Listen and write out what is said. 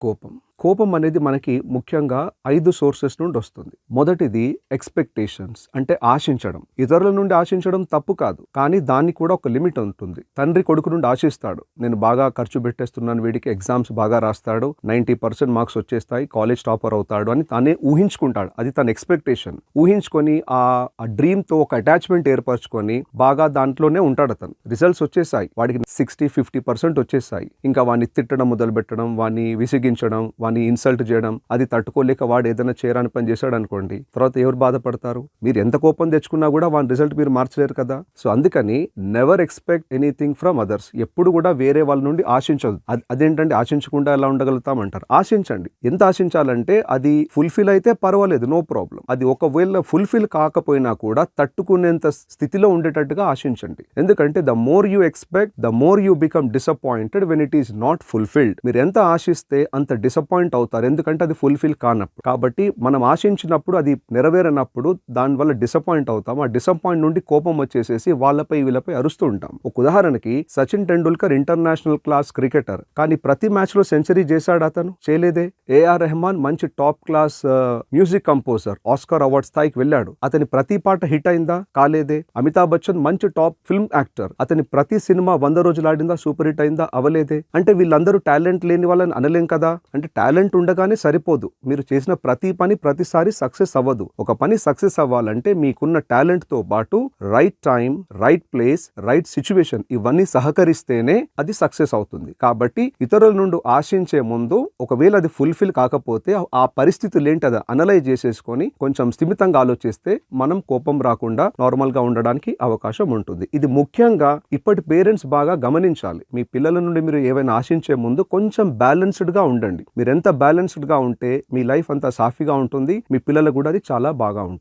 కోపం. కోపం అనేది మనకి ముఖ్యంగా ఐదు సోర్సెస్ నుండి వస్తుంది. మొదటిది ఎక్స్పెక్టేషన్స్ అంటే ఆశించడం. ఇతరుల నుండి ఆశించడం తప్పు కాదు కానీ దానికి కూడా ఒక లిమిట్ ఉంటుంది. తండ్రి కొడుకు నుండి ఆశిస్తాడు నేను బాగా ఖర్చు పెట్టేస్తున్నాను వీడికి ఎగ్జామ్స్ బాగా రాస్తాడు నైంటీ పర్సెంట్ మార్క్స్ వచ్చేస్తాయి కాలేజ్ టాపర్ అవుతాడు అని తానే ఊహించుకుంటాడు. అది తన ఎక్స్పెక్టేషన్. ఊహించుకొని ఆ డ్రీమ్తో ఒక అటాచ్మెంట్ ఏర్పరచుకొని బాగా దాంట్లోనే ఉంటాడు అతను. రిజల్ట్స్ వచ్చేసాయి. వాడికి సిక్స్టీ ఫిఫ్టీ పర్సెంట్ వచ్చేసాయి. ఇంకా వాడిని తిట్టడం మొదలు పెట్టడం వాడిని విసిగించడం వాడిని ఇన్సల్ట్ చేయడం అది తట్టుకోలేక వాడు ఏదైనా చేయరాని పని చేశాడు అనుకోండి తర్వాత ఎవరు బాధపడతారు? మీరు ఎంత కోపం తెచ్చుకున్నా కూడా వాని రిజల్ట్ మీరు మార్చలేరు కదా? సో అందుకని never expect anything from others ఎప్పుడు కూడా వేరే వాళ్ళ నుండి ఆశించదు. అది- అదేంటంటే ఆశించకుండా ఎలా ఉండగలుగుతాం అంటారు ఆశించండి. ఎంత ఆశించాలంటే అది ఫుల్ఫిల్ అయితే పర్వాలేదు నో ప్రాబ్లం అది ఒకవేళ ఫుల్ఫిల్ కాకపోయినా కూడా తట్టుకునేంత స్థితిలో ఉండేటట్టుగా ఆశించండి. ఎందుకంటే the more you expect the more you become disappointed when it is not fulfilled మీరు ఎంత ఆశిస్తే అంత డిసప్పాయింట్ అవుతారు. ఎందుకంటే అది ఫుల్ఫిల్ కానప్పుడు. కాబట్టి మనం ఆశించినప్పుడు అది నెరవేరనప్పుడు దానివల్ల డిసప్పాయింట్ అవుతాం. ఆ డిసప్పాయింట్ నుండి కోపం వచ్చేసేసి వాళ్ళపై వీళ్ళపై అరుస్తూ ఉంటాం. ఒక ఉదాహరణకి Sachin Tendulkar international class cricketer కానీ ప్రతి మ్యాచ్లో సెంచరీ చేశాడు అతను. చేయలేదే. ఏఆర్ రెహమాన్ మంచి top class music composer Oscar award స్థాయికి వెళ్ళాడు. అతని ప్రతి పాట హిట్ అయిందా? కాలేదే. అమితాబ్ బచ్చన్ మంచి టాప్ ఫిల్మ్ యాక్టర్ అతని ప్రతి సినిమా వంద రోజులు ఆడిందా? సూపర్ హిట్ అయిందా? అవలేదే. అంటే వీళ్ళందరూ టాలెంట్ లేని వాళ్ళని అనలేం కదా? అంటే టాలెంట్ టాలెంట్ ఉండగానే సరిపోదు. మీరు చేసిన ప్రతి పని ప్రతిసారి సక్సెస్ అవ్వదు. ఒక పని సక్సెస్ అవ్వాలంటే మీకున్న టాలెంట్తో పాటు right time right place right situation ఇవన్నీ సహకరిస్తేనే అది సక్సెస్ అవుతుంది. కాబట్టి ఇతరుల నుండి ఆశించే ముందు ఒకవేళ అది ఫుల్ఫిల్ కాకపోతే ఆ పరిస్థితులు ఏంటి అది అనలైజ్ చేసేసుకొని కొంచెం స్థిమితంగా ఆలోచిస్తే మనం కోపం రాకుండా నార్మల్గా ఉండడానికి అవకాశం ఉంటుంది. ఇది ముఖ్యంగా ఇప్పటి పేరెంట్స్ బాగా గమనించాలి. మీ పిల్లల నుండి మీరు ఏవైనా ఆశించే ముందు కొంచెం బ్యాలెన్స్డ్గా ఉండండి. మీరు ఎంత బ్యాలెన్స్డ్గా ఉంటే మీ లైఫ్ అంతా సాఫీగా ఉంటుంది మీ పిల్లలకు కూడా అది చాలా బాగా ఉంటుంది.